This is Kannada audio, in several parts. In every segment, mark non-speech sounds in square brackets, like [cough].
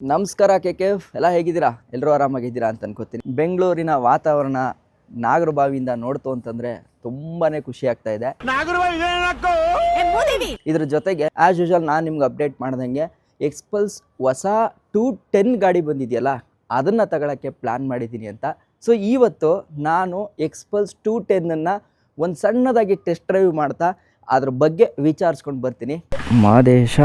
ನಮಸ್ಕಾರ ಕೆ ಕೆ ಎಲ್ಲ ಹೇಗಿದ್ದೀರಾ? ಎಲ್ಲರೂ ಆರಾಮಾಗಿದ್ದೀರಾ ಅಂತ ಅನ್ಕೋತೀನಿ ಬೆಂಗಳೂರಿನ ವಾತಾವರಣ ನಾಗರಬಾವಿಯಿಂದ ನೋಡ್ತು ಅಂತಂದ್ರೆ ತುಂಬಾನೇ ಖುಷಿ ಆಗ್ತಾ ಇದೆ. ಇದ್ರ ಜೊತೆಗೆ ಆಸ್ ಯೂಶಲ್ ನಾನು ನಿಮ್ಗೆ ಅಪ್ಡೇಟ್ ಮಾಡ್ದಂಗೆ ಎಕ್ಸ್ಪಲ್ಸ್ ಹೊಸ ಟೂ ಟೆನ್ ಗಾಡಿ ಬಂದಿದೆಯಲ್ಲ, ಅದನ್ನು ತಗೊಳಕ್ಕೆ ಪ್ಲ್ಯಾನ್ ಮಾಡಿದ್ದೀನಿ ಅಂತ. ಸೊ ಇವತ್ತು ನಾನು ಎಕ್ಸ್ಪಲ್ಸ್ ಟೂ ಟೆನ್ನನ್ನು ಒಂದು ಸಣ್ಣದಾಗಿ ಟೆಸ್ಟ್ ಡ್ರೈವ್ ಮಾಡ್ತಾ, ಅದ್ರ ಬಗ್ಗೆ ವಿಚಾರಿಸ್ಕೊಂಡು ಬರ್ತೀನಿ. ಮಾದೇಶ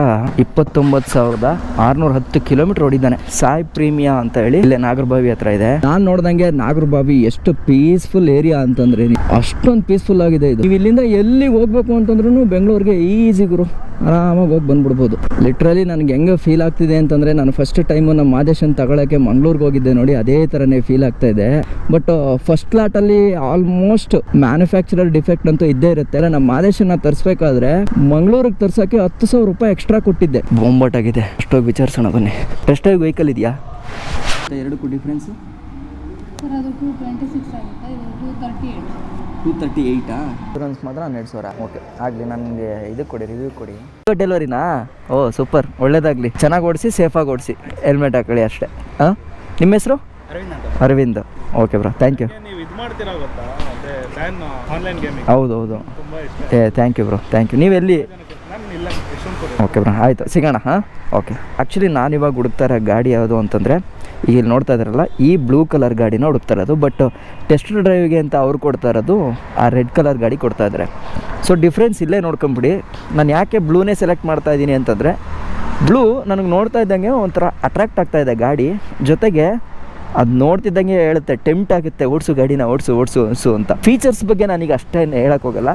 ಇಪ್ಪತ್ತೊಂಬತ್ತು ಸಾವಿರದ ಆರ್ನೂರ ಹತ್ತು ಕಿಲೋಮೀಟರ್ ಓಡಿದ್ದಾನೆ. ಸಾಯಿ ಪ್ರೀಮಿಯಾ ಅಂತ ಹೇಳಿ ಇಲ್ಲೇ ನಾಗರಬಾವಿ ಹತ್ರ ಇದೆ. ನಾನು ನೋಡ್ದಂಗೆ ನಾಗರಬಾವಿ ಎಷ್ಟು ಪೀಸ್ಫುಲ್ ಏರಿಯಾ ಅಂತಂದ್ರೆ ಅಷ್ಟೊಂದು ಪೀಸ್ಫುಲ್ ಆಗಿದೆ ಇದು. ನೀವು ಇಲ್ಲಿಂದ ಎಲ್ಲಿಗೆ ಹೋಗ್ಬೇಕು ಅಂತಂದ್ರೂ ಬೆಂಗಳೂರಿಗೆ ಈಸಿ ಗುರು. ಆರಾಮಾಗಿ ಹೋಗಿ ಬಂದ್ಬಿಡ್ಬೋದು. ಲಿಟ್ರಲಿ ನನಗೆ ಹೆಂಗೆ ಫೀಲ್ ಆಗ್ತಿದೆ ಅಂತಂದರೆ ನಾನು ಫಸ್ಟ್ ಟೈಮು ನಮ್ಮ ಮಾದೇಶನ್ ತಗೊಳ್ಳೋಕ್ಕೆ ಮಂಗ್ಳೂರ್ಗೆ ಹೋಗಿದ್ದೆ ನೋಡಿ, ಅದೇ ಥರನೇ ಫೀಲ್ ಆಗ್ತಾ ಇದೆ. ಬಟ್ ಫಸ್ಟ್ ಲಾಟಲ್ಲಿ ಆಲ್ಮೋಸ್ಟ್ ಮ್ಯಾನುಫ್ಯಾಕ್ಚರರ್ ಡಿಫೆಕ್ಟ್ ಅಂತೂ ಇದ್ದೇ ಇರುತ್ತೆ. ಅಲ್ಲ ನಮ್ಮ ಮಾದೇಶನ್ನ ತರಿಸ್ಬೇಕಾದ್ರೆ ಮಂಗಳೂರಿಗೆ ತರ್ಸೋಕ್ಕೆ ಹತ್ತು ಸಾವಿರ ರೂಪಾಯಿ ಎಕ್ಸ್ಟ್ರಾ ಕೊಟ್ಟಿದ್ದೆ. ಬೊಂಬಾಟಾಗಿದೆ ಅಷ್ಟೋಗಿ ವಿಚಾರಿಸೋಣ ಬನ್ನಿ. ಟೆಸ್ಟ್ ವೆಹಿಕಲ್ ಇದೆಯಾ? ಎರಡಕ್ಕೂ difference two thirty eight two thirty ಏಯ್ಟಾ insurance ಮಾತ್ರ ಹನ್ನೆರಡು ಸಾವಿರ. ಓಕೆ ಆಗಲಿ ನನಗೆ ಇದು ಕೊಡಿ ರಿವ್ಯೂ ಕೊಡಿ. ಡೆಲಿವರಿನಾ ಓ ಸೂಪರ್ ಒಳ್ಳೇದಾಗಲಿ. ಚೆನ್ನಾಗಿ ಓಡಿಸಿ ಸೇಫಾಗಿ ಓಡಿಸಿ. ಹೆಲ್ಮೆಟ್ ಹಾಕೊಳ್ಳಿ ಅಷ್ಟೇ. ಹಾಂ ನಿಮ್ಮ ಹೆಸರು? Aravind okay bro thank you ನೀವು ಇದು ಮಾಡ್ತೀರಾ ಗೊತ್ತಾ? ಅದೇ ಬ್ಯಾನ್ ಆನ್ಲೈನ್ ಗೇಮಿಂಗ್ ಹೌದು ಹೌದು ಏ thank you bro thank you ನೀವು ಓಕೆ ಬ್ರೋ, ಆಯಿತು. ಸಿಗೋಣ, ಹಾಂ? ಓಕೆ ಆ್ಯಕ್ಚುಲಿ ನಾನು ಇವಾಗ ಹುಡುಕ್ತಾ ಇರೋ ಗಾಡಿ ಯಾವುದು ಅಂತಂದರೆ ಇಲ್ಲಿ ನೋಡ್ತಾ ಇದ್ದಾರಲ್ಲ, ಈ ಬ್ಲೂ ಕಲರ್ ಗಾಡಿನ ಹುಡುಕ್ತಾ ಇರೋದು ಬಟ್ ಟೆಸ್ಟ್ ಡ್ರೈವ್ಗೆ ಅಂತ ಅವ್ರು ಕೊಡ್ತಾ ಇರೋದು, ಆ ರೆಡ್ ಕಲರ್ ಗಾಡಿ ಕೊಡ್ತಾ ಇದ್ದಾರೆ ಸೊ ಡಿಫ್ರೆನ್ಸ್ ಇಲ್ಲೇ ನೋಡ್ಕೊಂಬಿಡಿ. ನಾನು ಯಾಕೆ ಬ್ಲೂನೇ ಸೆಲೆಕ್ಟ್ ಮಾಡ್ತಾ ಇದ್ದೀನಿ ಅಂತಂದರೆ ಬ್ಲೂ ನನಗೆ ನೋಡ್ತಾ ಇದ್ದಂಗೆ ಒಂಥರ ಅಟ್ರಾಕ್ಟ್ ಆಗ್ತಾ ಇದೆ ಗಾಡಿ. ಜೊತೆಗೆ ಅದು ನೋಡ್ತಿದ್ದಂಗೆ ಹೇಳುತ್ತೆ, ಟೆಂಪ್ಟ್ ಆಗುತ್ತೆ, ಓಡಿಸು ಗಾಡಿನ, ಓಡಿಸು ಓಡಿಸು ಓಡಿಸು ಅಂತ. ಫೀಚರ್ಸ್ ಬಗ್ಗೆ ನನಗೆ ಅಷ್ಟೇ ಹೇಳಕ್ ಹೋಗಲ್ಲ.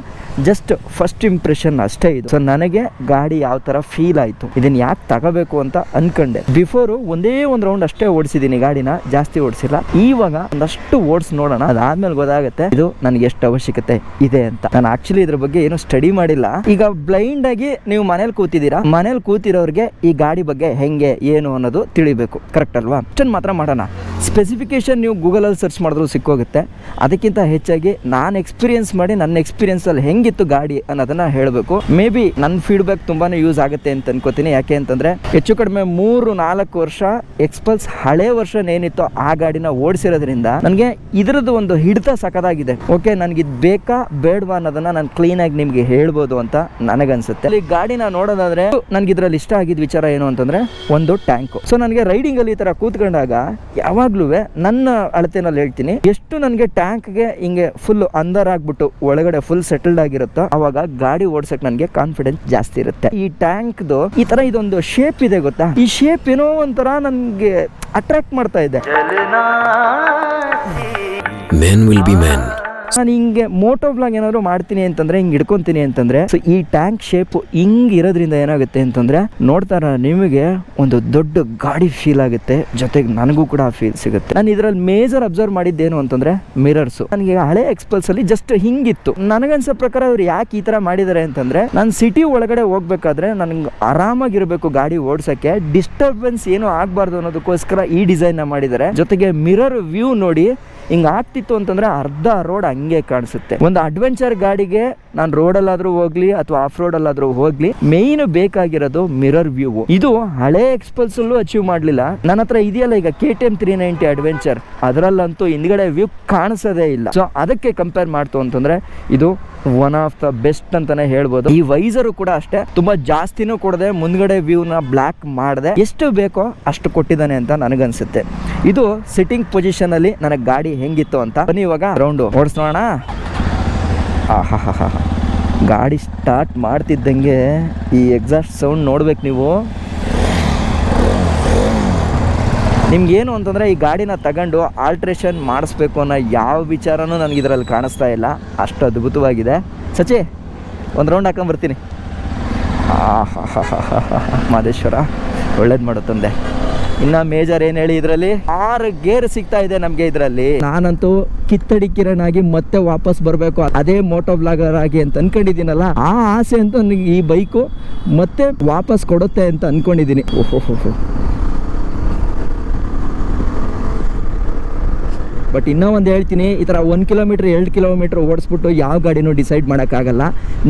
ಜಸ್ಟ್ ಫಸ್ಟ್ ಇಂಪ್ರೆಷನ್ ಅಷ್ಟೇ ಇದು. ಸೊ ನನಗೆ ಗಾಡಿ ಯಾವ ಥರ ಫೀಲ್ ಆಯಿತು ಇದನ್ನ ಯಾಕೆ ತಗೋಬೇಕು ಅಂತ ಅನ್ಕೊಂಡೆ. ಬಿಫೋರು ಒಂದೇ ಒಂದು ರೌಂಡ್ ಅಷ್ಟೇ ಓಡಿಸಿದ್ದೀನಿ ಗಾಡಿನ, ಜಾಸ್ತಿ ಓಡಿಸಿಲ್ಲ. ಇವಾಗ ಒಂದಷ್ಟು ಓಡಿಸಿ ನೋಡೋಣ, ಅದಾದ್ಮೇಲೆ ಗೊತ್ತಾಗುತ್ತೆ, ಇದು ನನಗೆ ಎಷ್ಟು ಅವಶ್ಯಕತೆ ಇದೆ ಅಂತ. ನಾನು ಆಕ್ಚುಲಿ ಇದ್ರ ಬಗ್ಗೆ ಏನು ಸ್ಟಡಿ ಮಾಡಿಲ್ಲ. ಈಗ ಬ್ಲೈಂಡ್ ಆಗಿ ನೀವು ಮನೇಲಿ ಕೂತಿದ್ದೀರಾ? ಮನೇಲಿ ಕೂತಿರೋರಿಗೆ ಈ ಗಾಡಿ ಬಗ್ಗೆ ಹೆಂಗೆ, ಏನು ಅನ್ನೋದು ತಿಳಿಬೇಕು. ಕರೆಕ್ಟ್ ಅಲ್ವಾ? ಅಷ್ಟನ್ನು ಮಾತ್ರ ಮಾಡೋಣ. ಸ್ಪೆಸಿಫಿಕೇಶನ್ ನೀವು ಗೂಗಲಲ್ಲಿ ಸರ್ಚ್ ಮಾಡಿದ್ರು ಸಿಕ್ಕೋಗುತ್ತೆ. ಅದಕ್ಕಿಂತ ಹೆಚ್ಚಾಗಿ ನಾನು ಎಕ್ಸ್ಪೀರಿಯನ್ಸ್ ಮಾಡಿ ನನ್ನ ಎಕ್ಸ್ಪೀರಿಯನ್ಸಲ್ಲಿ ಹೆಂಗಿತ್ತು ಗಾಡಿ ಅನ್ನೋದನ್ನು ಹೇಳಬೇಕು. ಮೇ ಬಿ ನನ್ನ ಫೀಡ್ಬ್ಯಾಕ್ ತುಂಬಾ ಯೂಸ್ ಆಗುತ್ತೆ ಅಂತ ಅನ್ಕೋತೀನಿ. ಯಾಕೆ ಅಂತಂದರೆ ಹೆಚ್ಚು ಕಡಿಮೆ ಮೂರು ನಾಲ್ಕು ವರ್ಷ ಎಕ್ಸ್ಪಲ್ಸ್ ಹಳೆ ವರ್ಷ ಏನಿತ್ತು ಆ ಗಾಡಿನ ಓಡಿಸಿರೋದ್ರಿಂದ ನನಗೆ ಇದರದ್ದು ಒಂದು ಹಿಡಿತ ಸಕದಾಗಿದೆ ಓಕೆ ನನಗೆ ಇದು ಬೇಕಾ ಬೇಡವಾ ಅನ್ನೋದನ್ನು ನಾನು ಕ್ಲೀನಾಗಿ ನಿಮಗೆ ಹೇಳ್ಬೋದು ಅಂತ ನನಗನ್ಸುತ್ತೆ. ಅಲ್ಲಿ ಗಾಡಿನ ನೋಡೋದಾದ್ರೆ ನನಗೆ ಇದರಲ್ಲಿ ಇಷ್ಟ ಆಗಿದ್ದ ವಿಚಾರ ಏನು ಅಂತಂದರೆ ಒಂದು ಟ್ಯಾಂಕು ಸೊ ನನಗೆ ರೈಡಿಂಗಲ್ಲಿ ಈ ಥರ ಕೂತ್ಕೊಂಡಾಗ ಯಾವಾಗ್ಲೂ ನನ್ನ ಅಳತೆನಲ್ಲಿ ಹೇಳ್ತೀನಿ, ಎಷ್ಟು ನನಗೆ ಟ್ಯಾಂಕ್ಗೆ ಹಿಂಗೆ ಫುಲ್ ಅಂದರ್ ಆಗ್ಬಿಟ್ಟು ಒಳಗಡೆ ಫುಲ್ ಸೆಟಲ್ಡ್ ಆಗಿರುತ್ತೋ ಅವಾಗ ಗಾಡಿ ಓಡ್ಸಕ್ ನನಗೆ ಕಾನ್ಫಿಡೆನ್ಸ್ ಜಾಸ್ತಿ ಇರುತ್ತೆ. ಈ ಟ್ಯಾಂಕ್ದು ಈ ತರ ಇದೊಂದು ಶೇಪ್ ಇದೆ ಗೊತ್ತಾ? ಈ ಶೇಪ್ ಏನೋ ಒಂಥರ ನನಗೆ ಅಟ್ರಾಕ್ಟ್ ಮಾಡ್ತಾ ಇದೆ. Men will be men. ನಾನು ಹಿಂಗೆ ಮೋಟೋ ಬ್ಲಾಗ್ ಏನಾದ್ರು ಮಾಡ್ತೀನಿ ಅಂತಂದ್ರೆ, ಹಿಂಗೆ ಹಿಡ್ಕೊತೀನಿ ಅಂತಂದ್ರೆ ಸೊ ಈ ಟ್ಯಾಂಕ್ ಶೇಪ್ ಹಿಂಗ್ ಇರೋದ್ರಿಂದ ಏನಾಗುತ್ತೆ ಅಂತಂದ್ರೆ, ನೋಡ್ತಾರ ನಿಮಗೆ ಒಂದು ದೊಡ್ಡ ಗಾಡಿ ಫೀಲ್ ಆಗುತ್ತೆ, ಜೊತೆಗೆ ನನಗೂ ಕೂಡ ಫೀಲ್ ಸಿಗುತ್ತೆ. ನಾನು ಇದರಲ್ಲಿ ಮೇಜರ್ ಅಬ್ಸರ್ವ್ ಮಾಡಿದ್ದೇನು ಅಂತಂದ್ರೆ ಮಿರರ್ಸ್ ನನಗೆ ಹಳೆ ಎಕ್ಸ್ಪಲ್ಸ್ ಅಲ್ಲಿ ಜಸ್ಟ್ ಹಿಂಗಿತ್ತು. ನನಗನ್ಸೋ ಪ್ರಕಾರ ಅವ್ರು ಯಾಕೆ ಈ ತರ ಮಾಡಿದ್ದಾರೆ ಅಂತಂದ್ರೆ, ನಾನು ಸಿಟಿ ಒಳಗಡೆ ಹೋಗ್ಬೇಕಾದ್ರೆ ನನಗೆ ಆರಾಮಾಗಿರ್ಬೇಕು ಗಾಡಿ ಓಡ್ಸಕ್ಕೆ ಡಿಸ್ಟರ್ಬೆನ್ಸ್ ಏನು ಆಗ್ಬಾರ್ದು ಅನ್ನೋದಕ್ಕೋಸ್ಕರ ಈ ಡಿಸೈನ್ ಮಾಡಿದ್ದಾರೆ ಜೊತೆಗೆ ಮಿರರ್ ವ್ಯೂ ನೋಡಿ ಹಿಂಗ ಆಗ್ತಿತ್ತು ಅಂತಂದ್ರೆ ಅರ್ಧ ರೋಡ್ ಹಂಗೆ ಕಾಣಿಸುತ್ತೆ. ಒಂದು ಅಡ್ವೆಂಚರ್ ಗಾಡಿಗೆ ನಾನು ರೋಡಲ್ಲಾದರೂ ಹೋಗ್ಲಿ ಅಥವಾ ಆಫ್ ರೋಡಲ್ಲಾದರೂ ಹೋಗ್ಲಿ ಮೇಯ್ನ್ ಬೇಕಾಗಿರೋದು ಮಿರರ್ ವ್ಯೂ ಇದು ಹಳೆ ಎಕ್ಸ್ಪಲ್ಸ್ ಅಲ್ಲೂ ಅಚೀವ್ ಮಾಡಲಿಲ್ಲ. ನನ್ನ ಹತ್ರ ಇದೆಯಲ್ಲ ಈಗ K T M three ninety adventure ಅದರಲ್ಲಂತೂ ಹಿಂದ್ಗಡೆ ವ್ಯೂ ಕಾಣಿಸೋದೇ ಇಲ್ಲ. ಸೊ ಅದಕ್ಕೆ ಕಂಪೇರ್ ಮಾಡ್ತು ಅಂತಂದ್ರೆ, ಇದು ಒನ್ ಆಫ್ ದ ಬೆಸ್ಟ್ ಅಂತಾನೆ ಹೇಳ್ಬೋದು. ಈ ವೈಸರು ಕೂಡ ಅಷ್ಟೇ, ತುಂಬಾ ಜಾಸ್ತಿನೂ ಕೊಡದೆ, ಮುಂದ್ಗಡೆ ವ್ಯೂನ ಬ್ಲಾಕ್ ಮಾಡದೆ. ಎಷ್ಟು ಬೇಕೋ ಅಷ್ಟು ಕೊಟ್ಟಿದ್ದಾನೆ ಅಂತ ನನಗನ್ಸುತ್ತೆ. ಇದು ಸಿಟ್ಟಿಂಗ್ ಪೊಸಿಷನ್ ಅಲ್ಲಿ ನನಗೆ ಗಾಡಿ ಹೆಂಗಿತ್ತು ಅಂತ ಬನ್ನಿ ಇವಾಗ ರೌಂಡು ಓಡಿಸೋಣ ಆಹಾ ಗಾಡಿ ಸ್ಟಾರ್ಟ್ ಮಾಡ್ತಿದ್ದಂಗೆ ಈ ಎಕ್ಸಾಸ್ಟ್ ಸೌಂಡ್ ನೋಡ್ಬೇಕು ನೀವು ನಿಮ್ಗೇನು ಅಂತಂದರೆ ಈ ಗಾಡಿನ ತಗೊಂಡು ಆಲ್ಟ್ರೇಷನ್ ಮಾಡಿಸ್ಬೇಕು ಅನ್ನೋ ಯಾವ ವಿಚಾರನೂ ನನಗೆ ಇದರಲ್ಲಿ ಕಾಣಿಸ್ತಾ ಇಲ್ಲ ಅಷ್ಟು ಅದ್ಭುತವಾಗಿದೆ ಸಚಿ ಒಂದು ರೌಂಡ್ ಹಾಕೊಂಬರ್ತೀನಿ ಮಹದೇಶ್ವರ ಒಳ್ಳೇದು ಮಾಡೋ ತಂದೆ ಇನ್ನು ಮೇಜರ್ ಏನ್ ಹೇಳಿ ಇದರಲ್ಲಿ? ಆರು ಗೇರ್ ಸಿಗ್ತಾ ಇದೆ ನಮ್ಗೆ ಇದರಲ್ಲಿ. ನಾನಂತೂ ಕಿತ್ತಡಿ ಕಿರಣ್ ಆಗಿ ಮತ್ತೆ ವಾಪಸ್ ಬರಬೇಕು. ಅದೇ ಮೋಟೋ ಬ್ಲಾಗರ್ ಆಗಿ ಅಂತ ಅನ್ಕೊಂಡಿದ್ದೀನಲ್ಲ, ಆ ಆಸೆ ಅಂತೂ ನನಗೆ ಈ ಬೈಕು ಮತ್ತೆ ವಾಪಸ್ ಕೊಡುತ್ತೆ ಅಂತ ಅನ್ಕೊಂಡಿದ್ದೀನಿ. ಓಹೋ. ಬಟ್ ಇನ್ನೂ ಒಂದು ಹೇಳ್ತೀನಿ, ಈ ಥರ ಒಂದು ಕಿಲೋಮೀಟ್ರ್, ಎರಡು ಕಿಲೋಮೀಟ್ರ್ ಓಡಿಸ್ಬಿಟ್ಟು ಯಾವ ಗಾಡಿನೂ ಡಿಸೈಡ್ ಮಾಡೋಕ್ಕಾಗಲ್ಲ.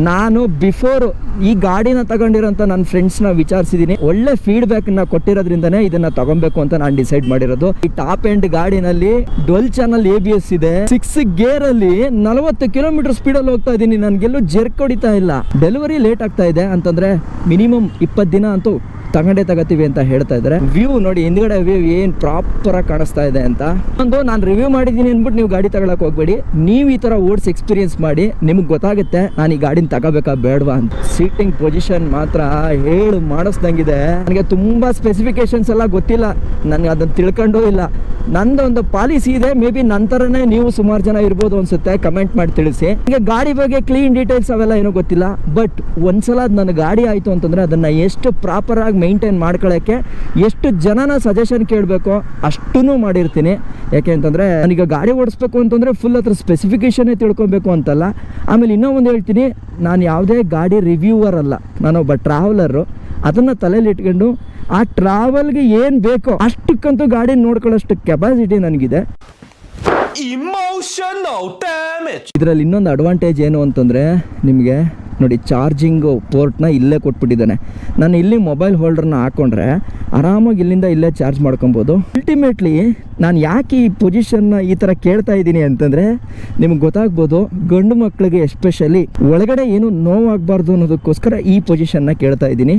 ನಾನು ಬಿಫೋರ್ ಈ ಗಾಡಿನ ತಗೊಂಡಿರೋಂಥ ನನ್ನ ಫ್ರೆಂಡ್ಸ್ನ ವಿಚಾರಿಸಿದ್ದೀನಿ ಒಳ್ಳೆ ಫೀಡ್ಬ್ಯಾಕ್ನ ಕೊಟ್ಟಿರೋದ್ರಿಂದನೇ ಇದನ್ನ ತಗೊಬೇಕು ಅಂತ ನಾನು ಡಿಸೈಡ್ ಮಾಡಿರೋದು. ಈ top end ಗಾಡಿನಲ್ಲಿ dual channel A B S ಇದೆ. ಸಿಕ್ಸ್ ಗೇರ್ ಅಲ್ಲಿ ನಲವತ್ತು ಕಿಲೋಮೀಟರ್ ಸ್ಪೀಡಲ್ಲಿ ಹೋಗ್ತಾ ಇದ್ದೀನಿ ನನಗೆಲ್ಲೂ ಜೆರ್ಕ್ ಹೊಡಿತಾ ಇಲ್ಲ. ಡೆಲಿವರಿ ಲೇಟ್ ಆಗ್ತಾ ಇದೆ. ಅಂತಂದ್ರೆ ಮಿನಿಮಮ್ ಇಪ್ಪತ್ತು ದಿನ ಅಂತೂ ತಗೊಂಡೇ ತಗೋತೀವಿ ಅಂತ ಹೇಳ್ತಾ ಇದ್ದಾರೆ. ವ್ಯೂ ನೋಡಿ, ಹಿಂದ್ಗಡೆ ವ್ಯೂ ಏನು ಪ್ರಾಪರ್ ಆಗಿ ಕಾಣಿಸ್ತಾ ಇದೆ ಅಂತ. ಒಂದು, ನಾನು ರಿವ್ಯೂ ಮಾಡಿದ್ದೀನಿ ಅಂದ್ಬಿಟ್ಟು ನೀವು ಗಾಡಿ ತಗೊಳಕ್ಕೆ ಹೋಗ್ಬೇಡಿ. ನೀವು ಈ ಥರ ಓಡ್ಸ್ ಎಕ್ಸ್ಪೀರಿಯನ್ಸ್ ಮಾಡಿ, ನಿಮ್ಗೆ ಗೊತ್ತಾಗುತ್ತೆ, ನಾನು ಈ ಗಾಡಿನ ತಗೋಬೇಕಾ ಬೇಡವಾ ಅಂತ. ಸೀಟಿಂಗ್ ಪೊಸಿಷನ್ ಮಾತ್ರ ಹೇಳು ಮಾಡಿಸ್ದಂಗಿದೆ. ನನಗೆ ತುಂಬ ಸ್ಪೆಸಿಫಿಕೇಶನ್ಸ್ ಎಲ್ಲ ಗೊತ್ತಿಲ್ಲ. ನನಗೆ ಅದನ್ನು ತಿಳ್ಕೊಂಡೂ ಇಲ್ಲ. ನಂದು ಒಂದು ಪಾಲಿಸಿ ಇದೆ ಮೇ ಬಿ ನಂತರನೇ ನೀವು ಸುಮಾರು ಜನ ಇರ್ಬೋದು ಅನ್ಸುತ್ತೆ. ಕಮೆಂಟ್ ಮಾಡಿ ತಿಳಿಸಿ. ನನಗೆ ಗಾಡಿ ಬಗ್ಗೆ ಕ್ಲೀನ್ ಡೀಟೇಲ್ಸ್ ಅವೆಲ್ಲ ಏನೂ ಗೊತ್ತಿಲ್ಲ. ಬಟ್ ಒಂದ್ಸಲ ಅದು ನನ್ನ ಗಾಡಿ ಆಯಿತು ಅಂತಂದರೆ ಅದನ್ನು ಎಷ್ಟು ಪ್ರಾಪರಾಗಿ ಮೈಂಟೈನ್ ಮಾಡ್ಕೊಳ್ಳೋಕ್ಕೆ ಎಷ್ಟು ಜನನ ಸಜೆಷನ್ ಕೇಳಬೇಕೋ ಅಷ್ಟೂ ಮಾಡಿರ್ತೀನಿ. ಯಾಕೆ ಅಂತಂದರೆ ನನಗೆ ಗಾಡಿ ಓಡಿಸ್ಬೇಕು ಅಂತಂದರೆ ಫುಲ್ ಹತ್ರ ಸ್ಪೆಸಿಫಿಕೇಷನೇ ತಿಳ್ಕೊಬೇಕು ಅಂತಲ್ಲ. ಆಮೇಲೆ ಇನ್ನೂ ಒಂದು ಹೇಳ್ತೀನಿ, ನಾನು ಯಾವುದೇ ಗಾಡಿ ರಿವ್ಯೂವರ್ ಅಲ್ಲ, ನಾನೊಬ್ಬ ಟ್ರಾವೆಲರು ಅದನ್ನು ತಲೆಯಲ್ಲಿ ಇಟ್ಕೊಂಡು ಆ ಟ್ರಾವೆಲ್ಗೆ ಏನು ಬೇಕೋ ಅಷ್ಟಕ್ಕಂತೂ ಗಾಡಿ ನೋಡ್ಕೊಳ್ಳೋಷ್ಟು ಕೆಪಾಸಿಟಿ ನನಗಿದೆ. ಇದರಲ್ಲಿ ಇನ್ನೊಂದು ಅಡ್ವಾಂಟೇಜ್ ಏನು ಅಂತಂದರೆ ನಿಮಗೆ ನೋಡಿ ಚಾರ್ಜಿಂಗ್ ಪೋರ್ಟ್ನ ಇಲ್ಲೇ ಕೊಟ್ಬಿಟ್ಟಿದ್ದಾನೆ. ನಾನು ಇಲ್ಲಿ ಮೊಬೈಲ್ ಹೋಲ್ಡರ್ನ ಹಾಕ್ಕೊಂಡ್ರೆ ಆರಾಮಾಗಿ ಇಲ್ಲಿಂದ ಇಲ್ಲೇ ಚಾರ್ಜ್ ಮಾಡ್ಕೊಬೋದು. ಅಲ್ಟಿಮೇಟ್ಲಿ ನಾನು ಯಾಕೆ ಈ ಪೊಸಿಷನ್ನ ಈ ಥರ ಕೇಳ್ತಾ ಇದ್ದೀನಿ ಅಂತಂದರೆ ನಿಮ್ಗೆ ಗೊತ್ತಾಗ್ಬೋದು ಗಂಡು ಮಕ್ಕಳಿಗೆ ಎಸ್ಪೆಷಲಿ ಒಳಗಡೆ ಏನು ನೋವಾಗಬಾರ್ದು ಅನ್ನೋದಕ್ಕೋಸ್ಕರ ಈ ಪೊಸಿಷನ್ನ ಕೇಳ್ತಾ ಇದ್ದೀನಿ.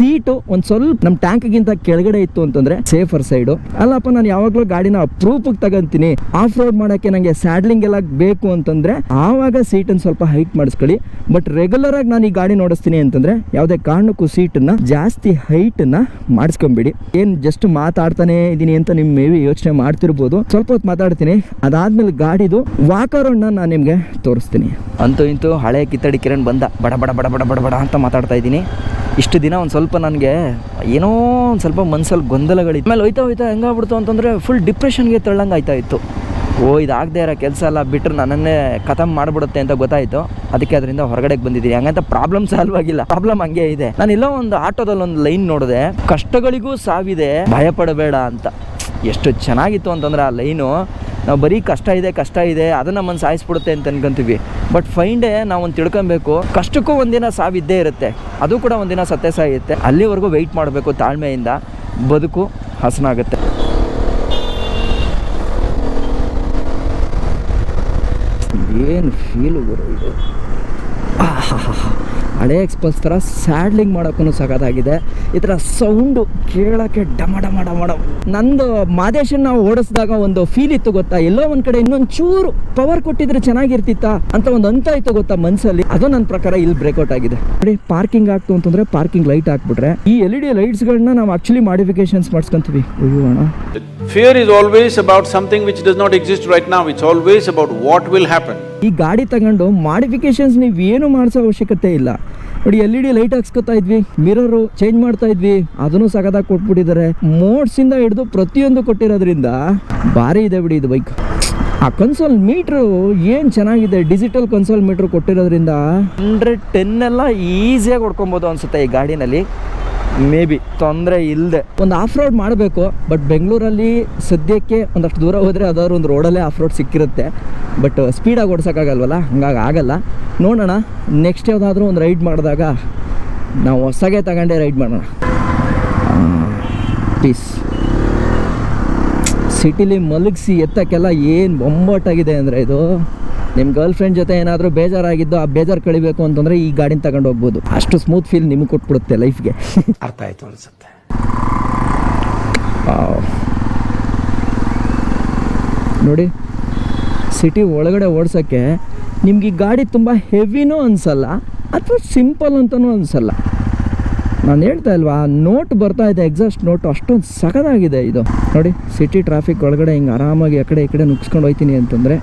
ಸೀಟು ಒಂದು ಸ್ವಲ್ಪ ನಮ್ಮ ಟ್ಯಾಂಕ್ಗಿಂತ ಕೆಳಗಡೆ ಇತ್ತು ಅಂತಂದ್ರೆ ಸೇಫರ್ ಸೈಡು ಅಲ್ಲಪ್ಪ ನಾನು ಯಾವಾಗಲೂ ಗಾಡಿನ ಅಪ್ರೂಪಿಗೆ ತಗೊಂತೀನಿ. ಆಫ್ ರೋಡ್ ಮಾಡೋಕ್ಕೆ ನನಗೆ ಸ್ಯಾಡ್ಲಿಂಗ್ ಎಲ್ಲ ಬೇಕು ಅಂತಂದ್ರೆ ಆವಾಗ ಸೀಟನ್ನು ಸ್ವಲ್ಪ ಹೈಟ್ ಮಾಡಿಸ್ಕೊಳ್ಳಿ. ಬಟ್ ರೆಗ್ಯುಲರ್ ಆಗಿ ನಾನು ಈ ಗಾಡಿ ನೋಡಿಸ್ತೀನಿ ಅಂತಂದ್ರೆ ಯಾವುದೇ ಕಾರಣಕ್ಕೂ ಸೀಟನ್ನು ಜಾಸ್ತಿ ಹೈಟನ್ನು ಮಾಡಿಸ್ಕೊಂಬಿಡಿ. ಏನು ಜಸ್ಟ್ ಮಾತಾಡ್ತಾನೆ ಇದ್ದೀನಿ ಅಂತ ನಿಮ್ಮ ಮೇ ಬಿ ಯೋಚನೆ ಮಾಡ್ತಿರ್ಬೋದು. ಸ್ವಲ್ಪ ಹೊತ್ತು ಮಾತಾಡ್ತೀನಿ. ಅದಾದ್ಮೇಲೆ ಗಾಡಿದು ವಾಕರೌಂಡ್ನ ನಾನು ನಿಮಗೆ ತೋರಿಸ್ತೀನಿ. ಅಂತೂ ಇಂತೂ ಹಳೆ ಕಿತ್ತಡಿ ಕಿರಣ್ ಬಂದ. ಬಡ ಬಡ ಬಡ ಬಡ ಬಡ ಬಡ ಅಂತ ಮಾತಾಡ್ತಾ ಇದ್ದೀನಿ ಇಷ್ಟು ದಿನ ಒಂದು ಸ್ವಲ್ಪ ನನಗೆ ಏನೋ ಒಂದು ಸ್ವಲ್ಪ ಮನಸ್ಸಲ್ಲಿ ಗೊಂದಲಗಳಿತ್ತು. ಆಮೇಲೆ ಹೋಯ್ತಾ ಹೋಯ್ತಾ ಹೆಂಗಾಗ್ಬಿಡ್ತು ಅಂತಂದರೆ ಫುಲ್ ಡಿಪ್ರೆಷನ್ಗೆ ತಳ್ಳಂಗೆ ಆಯ್ತಾ ಇತ್ತು. ಓ, ಇದಾಗದೇ ಇರೋ ಕೆಲಸ ಎಲ್ಲ ಬಿಟ್ಟರೆ ನನ್ನನ್ನೇ ಖತಮ್ ಮಾಡಿಬಿಡುತ್ತೆ ಅಂತ ಗೊತ್ತಾಯಿತು. ಅದಕ್ಕೆ ಅದರಿಂದ ಹೊರಗಡೆಗೆ ಬಂದಿದ್ದೀನಿ. ಹಂಗಂತ ಪ್ರಾಬ್ಲಮ್ ಸಾಲ್ವ್ ಆಗಿಲ್ಲ. ಪ್ರಾಬ್ಲಮ್ ಹಂಗೆ ಇದೆ. ನಾನು ಎಲ್ಲೋ ಒಂದು ಆಟೋದಲ್ಲಿ ಒಂದು ಲೈನ್ ನೋಡಿದೆ. ಕಷ್ಟಗಳಿಗೂ ಸಾವಿದೆ. ಭಯಪಡಬೇಡ ಅಂತ. ಎಷ್ಟು ಚೆನ್ನಾಗಿತ್ತು ಅಂತಂದ್ರೆ ಆ ಲೈನು. ನಾವು ಬರೀ ಕಷ್ಟ ಇದೆ ಕಷ್ಟ ಇದೆ ಅದು ನಮ್ಮನ್ನು ಸಾಯಿಸ್ಬಿಡುತ್ತೆ ಅಂತ ಅನ್ಕೊಂತೀವಿ. ಬಟ್ ಫೈಂಡೇ ನಾವು ಒಂದು ತಿಳ್ಕೊಬೇಕು, ಕಷ್ಟಕ್ಕೂ ಒಂದಿನ ಸಾವಿದ್ದೇ ಇರುತ್ತೆ. ಅದು ಕೂಡ ಒಂದಿನ ಸತ್ಯ ಸಾಯುತ್ತೆ. ಅಲ್ಲಿವರೆಗೂ ವೆಯ್ಟ್ ಮಾಡಬೇಕು ತಾಳ್ಮೆಯಿಂದ. ಬದುಕು ಹಸನಾಗುತ್ತೆ. ಏನು ಫೀಲು ಗುರು ಇದು. ಹಳೆ ಎಕ್ಸ್ಪಲ್ಸ್ ಥರ ಸ್ಯಾಡ್ಲಿಂಗ್ ಮಾಡೋಕ್ಕೂ ಸಖತ್ತಾಗಿದೆ. ಈ ಥರ ಸೌಂಡು ಕೇಳೋಕ್ಕೆ ಡಮ ಡಮ ಡಮ ಡಮ. ನಂದು ಮಾದೇಶನ್ನ ನಾವು ಓಡಿಸಿದಾಗ ಒಂದು ಫೀಲ್ ಇತ್ತು ಗೊತ್ತಾ? ಎಲ್ಲೋ ಒಂದು ಕಡೆ ಇನ್ನೊಂದು ಚೂರು ಪವರ್ ಕೊಟ್ಟಿದ್ರೆ ಚೆನ್ನಾಗಿರ್ತಿತ್ತ ಅಂತ ಒಂದು ಅಂತ ಇತ್ತು ಗೊತ್ತಾ ಮನಸ್ಸಲ್ಲಿ ಅದು ನನ್ನ ಪ್ರಕಾರ ಇಲ್ಲಿ ಬ್ರೇಕ್ಔಟ್ ಆಗಿದೆ. ನೋಡಿ ಪಾರ್ಕಿಂಗ್ ಆಗ್ತು ಅಂತಂದ್ರೆ ಪಾರ್ಕಿಂಗ್ ಲೈಟ್ ಹಾಕ್ಬಿಟ್ರೆ ಈ ಎಲ್ ಇ ಡಿ ಲೈಟ್ಸ್ಗಳನ್ನ ನಾವು ಆಕ್ಚುಲಿ ಮಾಡಿಫಿಕೇಶನ್ಸ್ ಮಾಡ್ಸ್ಕೊಂತೀವಿ. ಅಯ್ಯೋ is always about something which does not exist right now, it's always about what will happen. ಈ ಗಾಡಿ ತಗೊಂಡು ಮಾಡಿಫಿಕೇಶನ್ಸ್ ನೀವು ಏನು ಮಾಡಿಸೋ ಅವಶ್ಯಕತೆ ಇಲ್ಲ. ನೋಡಿ ಎಲ್ ಇ ಡಿ ಲೈಟ್ ಹಾಕ್ಸ್ಕೊತಾ ಇದ್ವಿ ಮಿರರು ಚೇಂಜ್ ಮಾಡ್ತಾ ಇದ್ವಿ, ಅದನ್ನು ಸಗದ ಕೊಟ್ಬಿಟ್ಟಿದ್ದಾರೆ. ಮೋಡ್ಸಿಂದ ಹಿಡಿದು ಪ್ರತಿಯೊಂದು ಕೊಟ್ಟಿರೋದ್ರಿಂದ ಭಾರಿ ಇದೆ ಬಿಡಿ ಇದು ಬೈಕ್ ಆ ಕನ್ಸೋಲ್ ಮೀಟ್ರು ಏನು ಚೆನ್ನಾಗಿದೆ? ಡಿಜಿಟಲ್ ಕನ್ಸೋಲ್ ಮೀಟ್ರ್ ಕೊಟ್ಟಿರೋದ್ರಿಂದ ಹಂಡ್ರೆಡ್ ಟೆನ್ ಎಲ್ಲ ಈಸಿಯಾಗಿ ಹೊಡ್ಕೊಬೋದು ಅನ್ಸುತ್ತೆ ಈ ಗಾಡಿನಲ್ಲಿ. ಮೇ ಬಿ ತೊಂದರೆ ಇಲ್ಲದೆ ಒಂದು ಆಫ್ ರೋಡ್ ಮಾಡಬೇಕು ಬಟ್ ಬೆಂಗಳೂರಲ್ಲಿ ಸದ್ಯಕ್ಕೆ ಒಂದಷ್ಟು ದೂರ ಹೋದರೆ ಅದಾದ್ರು ಒಂದು ರೋಡಲ್ಲೇ ಆಫ್ ರೋಡ್ ಸಿಕ್ಕಿರುತ್ತೆ. ಬಟ್ ಸ್ಪೀಡಾಗಿ ಓಡಿಸೋಕ್ಕಾಗಲ್ವಲ್ಲ? ಹಂಗಾಗಿ ಆಗಲ್ಲ. ನೋಡೋಣ ನೆಕ್ಸ್ಟ್ ಯಾವುದಾದ್ರೂ ಒಂದು ರೈಡ್ ಮಾಡಿದಾಗ ನಾವು ಹೊಸಗೆ ತಗೊಂಡೇ ರೈಡ್ ಮಾಡೋಣ. ಪೀಸ್ ಸಿಟಿಲಿ ಮಲಗಿಸಿ ಎತ್ತಕ್ಕೆಲ್ಲ ಏನು ಬೊಂಬಾಟಾಗಿದೆ ಅಂದರೆ ಇದು? ನಿಮ್ಮ ಗರ್ಲ್ ಫ್ರೆಂಡ್ ಜೊತೆ ಏನಾದರೂ ಬೇಜಾರಾಗಿದ್ದು ಆ ಬೇಜಾರು ಕಳಿಬೇಕು ಅಂತಂದರೆ ಈ ಗಾಡಿನ ತಗೊಂಡು ಹೋಗ್ಬೋದು. ಅಷ್ಟು ಸ್ಮೂತ್ ಫೀಲ್ ನಿಮಗೆ ಕೊಟ್ಬಿಡುತ್ತೆ ಲೈಫ್ಗೆ [laughs] ಅರ್ಥ ಆಯ್ತು ಅನ್ಸುತ್ತೆ. ನೋಡಿ ಸಿಟಿ ಒಳಗಡೆ ಓಡ್ಸೋಕ್ಕೆ ನಿಮ್ಗೆ ಈ ಗಾಡಿ ತುಂಬ ಹೆವಿನೂ ಅನಿಸಲ್ಲ ಅಥವಾ ಸಿಂಪಲ್ ಅಂತಲೂ ಅನಿಸಲ್ಲ. ನಾನು ಹೇಳ್ತಾ ಇಲ್ವಾ ನೋಟ್ ಬರ್ತಾ ಇದೆ ಎಕ್ಸಾಸ್ಟ್ ನೋಟು ಅಷ್ಟೊಂದು ಸಖದಾಗಿದೆ ಇದು. ನೋಡಿ ಸಿಟಿ ಟ್ರಾಫಿಕ್ ಒಳಗಡೆ ಹಿಂಗೆ ಆರಾಮಾಗಿ ಆ ಕಡೆ ಈ ಕಡೆ ನುಗ್ಸ್ಕೊಂಡು ಹೋಯ್ತೀನಿ ಅಂತಂದರೆ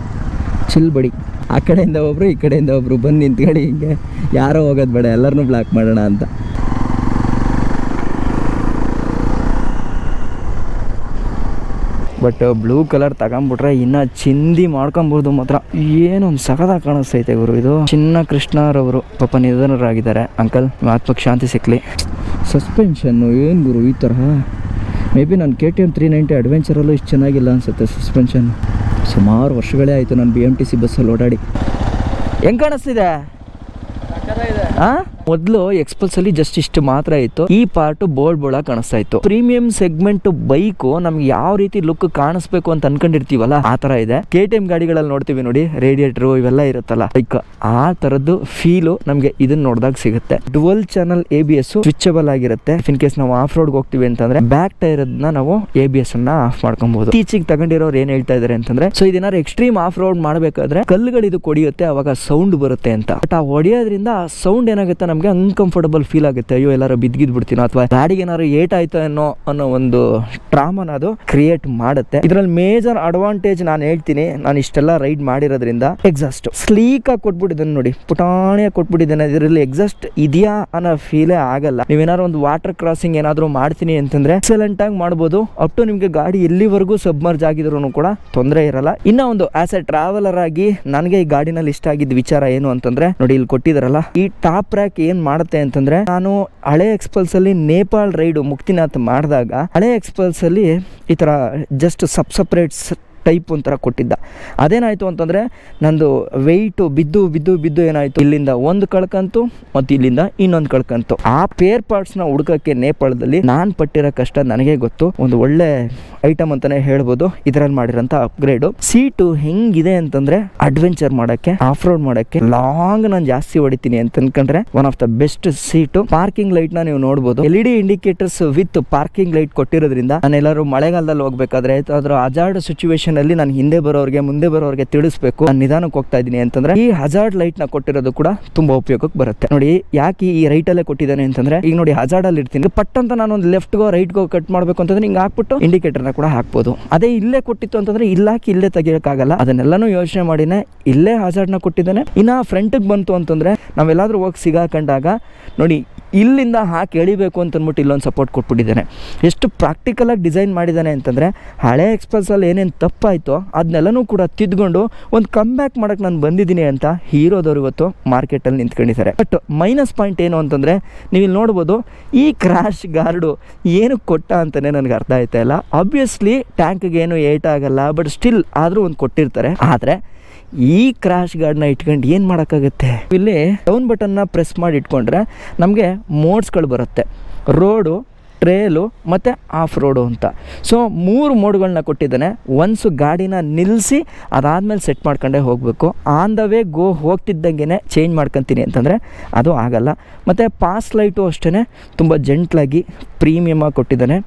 ಚಿಲ್ ಬಡಿ. ಆ ಕಡೆಯಿಂದ ಒಬ್ಬರು ಈ ಕಡೆಯಿಂದ ಒಬ್ಬರು ಬಂದು ನಿಂತ್ಕೊಂಡು ಹಿಂಗೆ ಯಾರೋ ಹೋಗೋದು ಬೇಡ ಎಲ್ಲರನ್ನೂ ಬ್ಲಾಕ್ ಮಾಡೋಣ ಅಂತ. ಬಟ್ ಬ್ಲೂ ಕಲರ್ ತಗೊಂಬಿಟ್ರೆ ಇನ್ನ ಚಿಂದಿ ಮಾಡ್ಕೊಂಬೋದು ಮಾತ್ರ. ಏನೊಂದು ಸಖದಾಗ ಕಾಣಿಸ್ತೈತೆ ಗುರು ಇದು. ಚಿನ್ನ ಕೃಷ್ಣರವರು ಪಾಪ ನಿಧನರಾಗಿದ್ದಾರೆ. ಅಂಕಲ್ ಆತ್ಮಕ್ಕೆ ಶಾಂತಿ ಸಿಕ್ಲಿ. ಸಸ್ಪೆನ್ಷನ್ನು ಏನು ಗುರು ಈ ಥರ ಮೇ ಬಿ ನಾನು K T M three ninety ಅಡ್ವೆಂಚರಲ್ಲೂ ಇಷ್ಟು ಚೆನ್ನಾಗಿಲ್ಲ ಅನಿಸುತ್ತೆ ಸಸ್ಪೆನ್ಷನ್ ಸುಮಾರು ವರ್ಷಗಳೇ ಆಯಿತು ನಾನು ಬಿ ಎಂ ಟಿ ಸಿ ಬಸ್ಸಲ್ಲಿ ಓಡಾಡಿ. ಹೆಂಗೆ ಕಾಣಿಸ್ತಿದೆ? ಮೊದಲು ಎಕ್ಸ್ಪಲ್ಸ್ ಅಲ್ಲಿ ಜಸ್ಟ್ ಇಷ್ಟು ಮಾತ್ರ ಇತ್ತು. ಈ ಪಾರ್ಟ್ ಬೋಲ್ಡ್ ಬೋಳ ಕಾಣಿಸ್ತಾ ಇತ್ತು. ಪ್ರೀಮಿಯಂ ಸೆಗ್ಮೆಂಟ್ ಬೈಕ್ ನಮ್ಗೆ ಯಾವ ರೀತಿ ಲುಕ್ ಕಾಣಿಸ್ಬೇಕು ಅಂತ ಅನ್ಕೊಂಡಿರ್ತೀವಲ್ಲ, ಆ ತರ ಇದೆ. ಕೆ ಟಿ ಎಂ ಗಾಡಿಗಳಲ್ಲಿ ನೋಡ್ತೀವಿ ನೋಡಿ ರೇಡಿಯೇಟರ್ ಇವೆಲ್ಲ ಇರುತ್ತಲ್ಲ ಲೈಕ್ ಆ ತರದ್ದು ಫೀಲು ನಮ್ಗೆ ಇದನ್ನ ನೋಡಿದಾಗ ಸಿಗುತ್ತೆ. Dual channel A B S switchable ಆಗಿರುತ್ತೆ. ಇನ್ ಕೇಸ್ ನಾವು ಆಫ್ ರೋಡ್ ಹೋಗ್ತೀವಿ ಅಂತಂದ್ರೆ ಬ್ಯಾಕ್ ಟೈರ್ ನಾವು ಎ ಬಿ ಎಸ್ ಅನ್ನ ಆಫ್ ಮಾಡ್ಕೊಬಹುದು ಇತ್ತೀಚೆಗೆ ತಗೊಂಡಿರೋರು ಏನ್ ಹೇಳ್ತಾ ಇದಾರೆ ಅಂತಂದ್ರೆ ಸೊ ಇದನ್ನ ಎಕ್ಸ್ಟ್ರೀಮ್ ಆಫ್ ರೋಡ್ ಮಾಡಬೇಕಾದ್ರೆ ಕಲ್ಲುಗಳು ಇದು ಕೊಡಿಯುತ್ತೆ, ಅವಾಗ ಸೌಂಡ್ ಬರುತ್ತೆ ಅಂತ. ಬಟ್ ಆ ಹೊಡೆಯೋದ್ರಿಂದ ಸೌಂಡ್ ಏನಾಗುತ್ತೆ ಅನ್ಕಂಫರ್ಟಬಲ್ ಫೀಲ್ ಆಗುತ್ತೆ. ಅಯ್ಯೋ, ಎಲ್ಲಾರು ಬಿದ್ಗಿದ್ ಬಿಡ್ತೀನೋ ಅಥವಾ ಗಾಡಿಗೆ ಏನಾರು ಏಟ್ ಆಯ್ತೋ ಏನೋ ಅನ್ನೋ ಒಂದು ಟ್ರಾಮನ ಅದು ಕ್ರಿಯೇಟ್ ಮಾಡುತ್ತೆ. ಇದರಲ್ಲಿ ಮೇಜರ್ ಅಡ್ವಾಂಟೇಜ್ ನಾನು ಹೇಳ್ತೀನಿ. ನಾನು ಇಷ್ಟೆಲ್ಲ ರೈಡ್ ಮಾಡಿರೋದ್ರಿಂದ ಎಕ್ಸಾಸ್ಟ್ ಸ್ಲೀಕ್ ಆಗಿ ಕೊಟ್ಬಿಟ್ಟಿದ್ದಾನೆ ನೋಡಿ. ಪುಟಾಣಿ ಕೊಟ್ಬಿಟ್ಟಿದ್ದಾನೆ ಇದರಲ್ಲಿ ಎಕ್ಸಾಸ್ಟ್ ಇದೆಯಾ ಅನ್ನೋ ಫೀಲೇ ಆಗಲ್ಲ. ನೀವೇನಾದ್ರು ಒಂದು ವಾಟರ್ ಕ್ರಾಸಿಂಗ್ ಏನಾದರೂ ಮಾಡ್ತೀನಿ ಅಂತಂದ್ರೆ ಎಕ್ಸಲೆಂಟ್ ಆಗಿ ಮಾಡ್ಬೋದು. ಅಪ್ ಟು ನಿಮಗೆ ಗಾಡಿ ಎಲ್ಲಿವರೆಗೂ ಸಬ್ಮರ್ಜ್ ಆಗಿದ್ರು ಕೂಡ ತೊಂದರೆ ಇರಲ್ಲ. ಇನ್ನ ಒಂದು ಆಸ್ ಎ ಟ್ರಾವೆಲರ್ ಆಗಿ ನನಗೆ ಈ ಗಾಡಿನಲ್ಲಿ ಇಷ್ಟ ಆಗಿದ್ದ ವಿಚಾರ ಏನು ಅಂತಂದ್ರೆ ನೋಡಿ, ಇಲ್ಲಿ ಕೊಟ್ಟಿದಾರಲ್ಲ, ಈ ಟಾಪ್ ರ್ಯಾಕ್ ಏನ್ ಮಾಡುತ್ತೆ ಅಂತಂದ್ರೆ, ನಾನು ಹಳೆ ಎಕ್ಸ್ಪಲ್ಸಲ್ಲಿ ನೇಪಾಳ್ ರೈಡ್ ಮುಕ್ತಿನಾಥ್ ಮಾಡಿದಾಗ, ಹಳೆ ಎಕ್ಸ್ಪಲ್ಸ್ ಅಲ್ಲಿ ಈ ಥರ ಜಸ್ಟ್ ಸಬ್ ಸಪ್ರೇಟ್ ಟೈಪ್ ಒಂಥರ ಕೊಟ್ಟಿದ್ದ. ಅದೇನಾಯಿತು ಅಂತಂದರೆ, ನಂದು ವೆಯ್ಟು ಬಿದ್ದು ಬಿದ್ದು ಬಿದ್ದು ಏನಾಯಿತು? ಇಲ್ಲಿಂದ ಒಂದು ಕಳ್ಕಂತು ಮತ್ತು ಇಲ್ಲಿಂದ ಇನ್ನೊಂದು ಕಳ್ಕಂತು ಆ ಪೇರ್ ಪಾರ್ಟ್ಸ್ನ ಹುಡುಕಕ್ಕೆ ನೇಪಾಳದಲ್ಲಿ ನಾನು ಪಟ್ಟಿರೋ ಕಷ್ಟ ನನಗೆ ಗೊತ್ತು. ಒಂದು ಒಳ್ಳೆ ಐಟಮ್ ಅಂತಲೇ ಹೇಳ್ಬೋದು. ಇದರಲ್ಲಿ ಮಾಡಿರೋಂಥ ಅಪ್ಗ್ರೇಡು ಸೀಟು ಹೆಂಗಿದೆ ಅಂತಂದರೆ ಅಡ್ವೆಂಚರ್ ಮಾಡೋಕ್ಕೆ ಆಫ್ ರೋಡ್ ಮಾಡೋಕ್ಕೆ ಲಾಂಗ್ ನಾನು ಜಾಸ್ತಿ ಹೊಡಿತೀನಿ ಅಂತ ಅನ್ಕೊಂಡ್ರೆ one of the best seat parking ಲೈಟ್ನ ನೀವು ನೋಡ್ಬೋದು. L E D indicators with parking light ಕೊಟ್ಟಿರೋದ್ರಿಂದ ನಾನು ಎಲ್ಲರೂ ಮಳೆಗಾಲದಲ್ಲಿ ಹೋಗ್ಬೇಕಾದ್ರೆ ಅದರ ಅಜಾರ್ಡ್ ಸಿಚುವೇಶನ್ ಅಲ್ಲಿ ನಾನು ಹಿಂದೆ ಬರೋರಿಗೆ, ಮುಂದೆ ಬರೋರಿಗೆ ತಿಳಿಸ್ಬೇಕು. ನಾನು ನಿಧಾನಕ್ಕೆ ಹೋಗ್ತಾ ಇದ್ದೀನಿ ಅಂತಂದ್ರೆ ಈ ಹಜಾರ್ಡ್ ಲೈಟ್ನ ಕೊಟ್ಟಿರೋದು ಕೂಡ ತುಂಬಾ ಉಪಯೋಗಕ್ಕೆ ಬರುತ್ತೆ. ನೋಡಿ, ಯಾಕೆ ಈ ರೈಟ್ ಅಲ್ಲೇ ಕೊಟ್ಟಿದ್ದಾನೆ ಅಂತಂದ್ರೆ, ಈಗ ನೋಡಿ ಹಜಾರ್ಡ್ ಅಲ್ಲಿ ಇರ್ತೀನಿ. ಪಟ್ ಅಂತ ನಾನು ಒಂದು ಲೆಫ್ಟ್ಗೋ ರೈಟ್ಗೋ ಕಟ್ ಮಾಡಬೇಕು ಅಂತಂದ್ರೆ ಹಿಂಗೆ ಹಾಕ್ಬಿಟ್ಟು ಇಂಡಿಕೇಟರ್ನ ಕೂಡ ಹಾಕ್ಬೋದು. ಅದೇ ಇಲ್ಲೇ ಕೊಟ್ಟಿತ್ತು ಅಂತಂದ್ರೆ ಇಲ್ಲಾಕಿ ಇಲ್ಲೇ ತೆಗಿಯೋಕ್ಕಾಗಲ್ಲ. ಅದನ್ನೆಲ್ಲನೂ ಯೋಚನೆ ಮಾಡಿನೇ ಇಲ್ಲೇ ಹಜಾರ್ಡ್ನ ಕೊಟ್ಟಿದ್ದಾನೆ. ಇನ್ನ ಫ್ರಂಟ್ ಬಂತು ಅಂತಂದ್ರೆ ನಾವೆಲ್ಲಾದರೂ ಹೋಗಿ ಸಿಗಾಕೊಂಡಾಗ ನೋಡಿ, ಇಲ್ಲಿಂದ ಹಾಕಿ ಎಳಿಬೇಕು ಅಂತ ಅಂದ್ಬಿಟ್ಟು ಇಲ್ಲೊಂದು ಸಪೋರ್ಟ್ ಕೊಟ್ಬಿಟ್ಟಿದ್ದಾನೆ. ಎಷ್ಟು ಪ್ರಾಕ್ಟಿಕಲಾಗಿ ಡಿಸೈನ್ ಮಾಡಿದ್ದಾನೆ ಅಂತಂದರೆ, ಹಳೆ ಎಕ್ಸ್ಪ್ರೆಸ್ಸಲ್ಲಿ ಏನೇನು ತಪ್ಪಾಯಿತೋ ಅದನ್ನೆಲ್ಲನೂ ಕೂಡ ತಿದ್ಕೊಂಡು ಒಂದು ಕಮ್ ಬ್ಯಾಕ್ ಮಾಡೋಕ್ಕೆ ನಾನು ಬಂದಿದ್ದೀನಿ ಅಂತ ಹೀರೋದವ್ರು ಇವತ್ತು ಮಾರ್ಕೆಟಲ್ಲಿ ನಿಂತ್ಕೊಂಡಿದ್ದಾರೆ. ಬಟ್ ಮೈನಸ್ ಪಾಯಿಂಟ್ ಏನು ಅಂತಂದರೆ ನೀವು ಇಲ್ಲಿ ನೋಡ್ಬೋದು, ಈ ಕ್ರ್ಯಾಶ್ ಗಾರ್ಡು ಏನು ಕೊಟ್ಟ ಅಂತಲೇ ನನಗೆ ಅರ್ಥ ಆಯ್ತಾ ಇಲ್ಲ. ಆಬ್ವಿಯಸ್ಲಿ ಟ್ಯಾಂಕ್ಗೆ ಏನು ಏಟ್ ಆಗಲ್ಲ ಬಟ್ ಸ್ಟಿಲ್ ಆದರೂ ಒಂದು ಕೊಟ್ಟಿರ್ತಾರೆ. ಆದರೆ, ಈ ಕ್ರಾಶ್ ಗಾರ್ಡ್ನ ಇಟ್ಕೊಂಡು ಏನು ಮಾಡೋಕ್ಕಾಗುತ್ತೆ? ಇಲ್ಲಿ ಡೌನ್ ಬಟನ್ನ ಪ್ರೆಸ್ ಮಾಡಿ ಇಟ್ಕೊಂಡ್ರೆ ನಮಗೆ ಮೋಡ್ಸ್ಗಳು ಬರುತ್ತೆ. ರೋಡು ಟ್ರೇಲು ಮತ್ತು ಆಫ್ ರೋಡು ಅಂತ. ಸೊ ಮೂರು ಮೋಡ್ಗಳನ್ನ ಕೊಟ್ಟಿದ್ದಾನೆ. ಒನ್ಸು ಗಾಡಿನ ನಿಲ್ಲಿಸಿ ಅದಾದಮೇಲೆ ಸೆಟ್ ಮಾಡ್ಕೊಂಡೇ ಹೋಗಬೇಕು. ಆನ್ ದ ವೇ ಗೋ ಹೋಗ್ತಿದ್ದಂಗೆ ಚೇಂಜ್ ಮಾಡ್ಕೊತೀನಿ ಅಂತಂದರೆ ಅದು ಆಗಲ್ಲ. ಮತ್ತು ಪಾಸ್ ಲೈಟು ಅಷ್ಟೇ ತುಂಬ ಜೆಂಟ್ಲಾಗಿ ಪ್ರೀಮಿಯಮಾಗಿ ಕೊಟ್ಟಿದ್ದಾನೆ.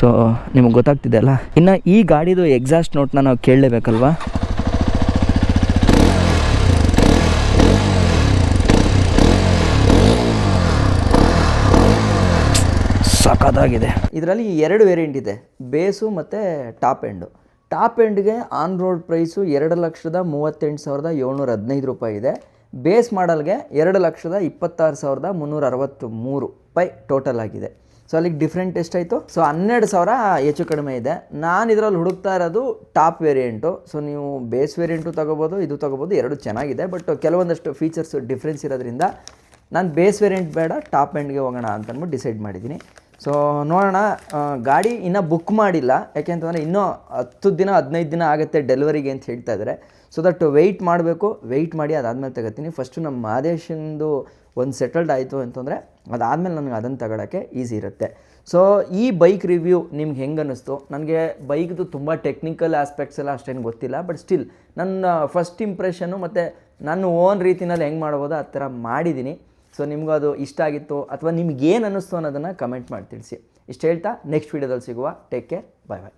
ಸೊ ನಿಮಗೆ ಗೊತ್ತಾಗ್ತಿದೆ ಅಲ್ಲ? ಇನ್ನು ಈ ಗಾಡಿದು ಎಕ್ಸಾಸ್ಟ್ ನೋಟ್ನ ನಾವು ಕೇಳಲೇಬೇಕಲ್ವಾ? ಸಖತ್ತಾಗಿದೆ ಇದರಲ್ಲಿ ಎರಡು ವೇರಿಯಂಟ್ ಇದೆ. ಬೇಸು ಮತ್ತು ಟಾಪ್ ಎಂಡು. ಟಾಪ್ ಎಂಡ್ಗೆ ಆನ್ ರೋಡ್ ಪ್ರೈಸು ಎರಡು ಲಕ್ಷದ ಮೂವತ್ತೆಂಟು ಸಾವಿರದ ಏಳ್ನೂರ ಹದಿನೈದು ರೂಪಾಯಿ ಇದೆ. ಬೇಸ್ ಮಾಡಲ್ಗೆ ಎರಡು ಲಕ್ಷದ ಇಪ್ಪತ್ತಾರು ಸಾವಿರದ ಮುನ್ನೂರ ಅರವತ್ತು ಮೂರು ರೂಪಾಯಿ ಟೋಟಲ್ ಆಗಿದೆ. ಸೊ ಅಲ್ಲಿಗೆ ಡಿಫ್ರೆಂಟ್ ಎಷ್ಟಾಯಿತು ಸೊ ಹನ್ನೆರಡು ಸಾವಿರ ಹೆಚ್ಚು ಕಡಿಮೆ ಇದೆ. ನಾನು ಇದರಲ್ಲಿ ಹುಡುಕ್ತಾ ಇರೋದು ಟಾಪ್ ವೇರಿಯಂಟು ಸೊ ನೀವು ಬೇಸ್ ವೇರಿಯಂಟು ತೊಗೋಬೋದು, ಇದು ತೊಗೋಬೋದು, ಎರಡು ಚೆನ್ನಾಗಿದೆ. ಬಟ್ ಕೆಲವೊಂದಷ್ಟು ಫೀಚರ್ಸ್ ಡಿಫ್ರೆನ್ಸ್ ಇರೋದ್ರಿಂದ ನಾನು ಬೇಸ್ ವೇರಿಯಂಟ್ ಬೇಡ, ಟಾಪ್ ಎಂಡ್ಗೆ ಹೋಗೋಣ ಅಂತಂದ್ಬಿಟ್ಟು ಡಿಸೈಡ್ ಮಾಡಿದ್ದೀನಿ ಸೊ ನೋಡೋಣ ಗಾಡಿ ಇನ್ನೂ ಬುಕ್ ಮಾಡಿಲ್ಲ. ಯಾಕೆಂತಂದರೆ ಇನ್ನೂ ಹತ್ತು ದಿನ, ಹದಿನೈದು ದಿನ ಆಗುತ್ತೆ ಡೆಲಿವರಿಗೆ ಅಂತ ಹೇಳ್ತಾ ಇದ್ದಾರೆ ಸೊ ದಟ್ ವೆಯ್ಟ್ ಮಾಡಬೇಕು. ವೆಯ್ಟ್ ಮಾಡಿ ಅದಾದಮೇಲೆ ತಗೋತೀನಿ. ಫಸ್ಟು ನಮ್ಮ ಮಾದೇಶಂದು ಒಂದು ಸೆಟಲ್ಡ್ ಆಯಿತು ಅಂತಂದರೆ ಅದಾದಮೇಲೆ ನನಗೆ ಅದನ್ನು ತಗೊಳ್ಳೋಕ್ಕೆ ಈಸಿ ಇರುತ್ತೆ. ಸೊ ಈ ಬೈಕ್ ರಿವ್ಯೂ ನಿಮ್ಗೆ ಹೆಂಗೆ ಅನ್ನಿಸ್ತು? ನನಗೆ ಬೈಕ್ದು ತುಂಬ ಟೆಕ್ನಿಕಲ್ ಆಸ್ಪೆಕ್ಟ್ಸ್ ಎಲ್ಲ ಅಷ್ಟೇನು ಗೊತ್ತಿಲ್ಲ. ಬಟ್ ಸ್ಟಿಲ್ ನನ್ನ ಫಸ್ಟ್ ಇಂಪ್ರೆಷನ್ನು ಮತ್ತು ನನ್ನ ಓನ್ ರೀತಿನಲ್ಲಿ ಹೆಂಗೆ ಮಾಡ್ಬೋದು ಆ ಥರ ಮಾಡಿದ್ದೀನಿ ಸೊ ನಿಮಗೂ ಅದು ಇಷ್ಟ ಆಗಿತ್ತು ಅಥವಾ ನಿಮ್ಗೆ ಏನು ಅನ್ನಿಸ್ತು ಅನ್ನೋದನ್ನು ಕಮೆಂಟ್ ಮಾಡಿ ತಿಳಿಸಿ. ಇಷ್ಟು ಹೇಳ್ತಾ ನೆಕ್ಸ್ಟ್ ವೀಡಿಯೋದಲ್ಲಿ ಸಿಗುವ. ಟೇಕ್ ಕೇರ್ ಬಾಯ್ ಬಾಯ್